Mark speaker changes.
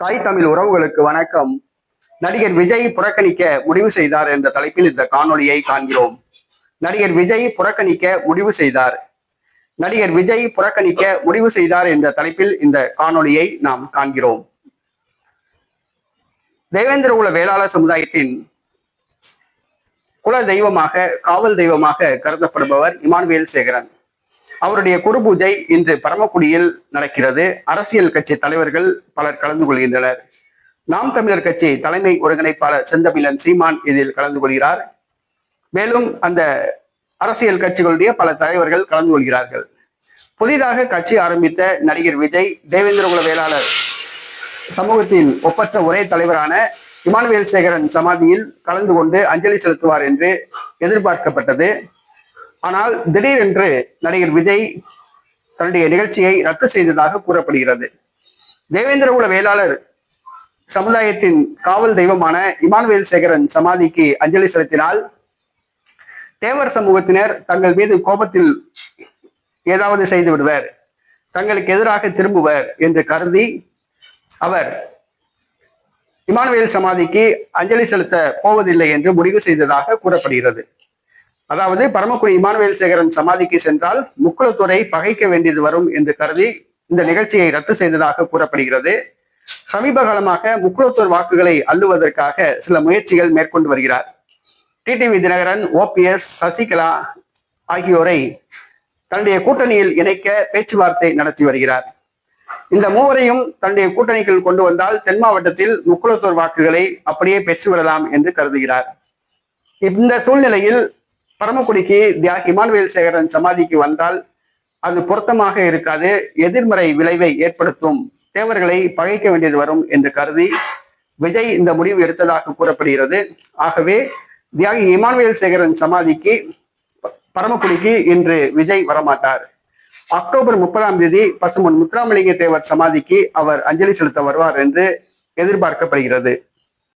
Speaker 1: தாய் தமிழ் உறவுகளுக்கு வணக்கம். நடிகர் விஜய் புறக்கணிக்க முடிவு செய்தார் என்ற தலைப்பில் இந்த காணொளியை காண்கிறோம். நடிகர் விஜய் புறக்கணிக்க முடிவு செய்தார். நடிகர் விஜய் புறக்கணிக்க முடிவு செய்தார் என்ற தலைப்பில் இந்த காணொளியை நாம் காண்கிறோம். தேவேந்திர உல வேளாளர் சமுதாயத்தின் குல தெய்வமாக காவல் தெய்வமாக கருதப்படுபவர் இமானுவேல் சேகரன். அவருடைய குரு பூஜை இன்று பரமக்குடியில் நடக்கிறது. அரசியல் கட்சி தலைவர்கள் பலர் கலந்து கொள்கின்றனர். நாம் தமிழர் கட்சி தலைமை ஒருங்கிணைப்பாளர் செந்தமிழன் சீமான் இதில் கலந்து கொள்கிறார். மேலும் அந்த அரசியல் கட்சிகளுடைய பல தலைவர்கள் கலந்து கொள்கிறார்கள். புதிதாக கட்சி ஆரம்பித்த நடிகர் விஜய் தேவேந்திரகுல வேளாளர் சமூகத்தின் ஒப்பற்ற ஒரே தலைவரான இமானுவேல் சேகரன் சமாதியில் கலந்து கொண்டு அஞ்சலி செலுத்துவார் என்று எதிர்பார்க்கப்பட்டது. ஆனால் திடீரென்று நடிகர் விஜய் தன்னுடைய நிகழ்ச்சியை ரத்து செய்ததாக கூறப்படுகிறது. தேவேந்திரகுல வேளாளர் சமுதாயத்தின் காவல் தெய்வமான இமானுவேல் சேகரன் சமாதிக்கு அஞ்சலி செலுத்தினால் தேவர் சமூகத்தினர் தங்கள் மீது கோபத்தில் ஏதாவது செய்து விடுவர் தங்களுக்கு எதிராக திரும்புவர் என்று கருதி அவர் இமானுவேல் சமாதிக்கு அஞ்சலி செலுத்த போவதில்லை என்று முடிவு செய்ததாக கூறப்படுகிறது. அதாவது பரமக்குடி இமானுவேல் சேகரன் சமாதிக்கு சென்றால் முக்குளத்துறை பகைக்க வேண்டியது வரும் என்று கருதி இந்த நிகழ்ச்சியை ரத்து செய்ததாக கூறப்படுகிறது. சமீப காலமாக முக்குளத்தூர் வாக்குகளை அள்ளுவதற்காக சில முயற்சிகள் மேற்கொண்டு வருகிறார். டிடிவி தினகரன் ஓபிஎஸ் சசிகலா ஆகியோரை தன்னுடைய கூட்டணியில் இணைக்க பேச்சுவார்த்தை நடத்தி வருகிறார். இந்த மூவரையும் தன்னுடைய கூட்டணிக்குள் கொண்டு வந்தால் தென் மாவட்டத்தில் முக்குளத்தூர் வாக்குகளை அப்படியே பெற்றுவிடலாம் என்று கருதுகிறார். இந்த சூழ்நிலையில் பரமக்குடிக்கு தியாகி இமானுவேல் சேகரன் சமாதிக்கு வந்தால் அது பொருத்தமாக இருக்காது. எதிர்மறை விளைவை ஏற்படுத்தும். தேவர்களை பழைக்க வேண்டியது வரும் என்று கருதி விஜய் இந்த முடிவு எடுத்ததாக கூறப்படுகிறது. ஆகவே தியாகி இமானுவேல் சேகரன் சமாதிக்கு பரமக்குடிக்கு இன்று விஜய் வரமாட்டார். அக்டோபர் முப்பதாம் தேதி பசுமன் முத்துராமலிங்க தேவர் சமாதிக்கு அவர் அஞ்சலி செலுத்த வருவார் என்று எதிர்பார்க்கப்படுகிறது.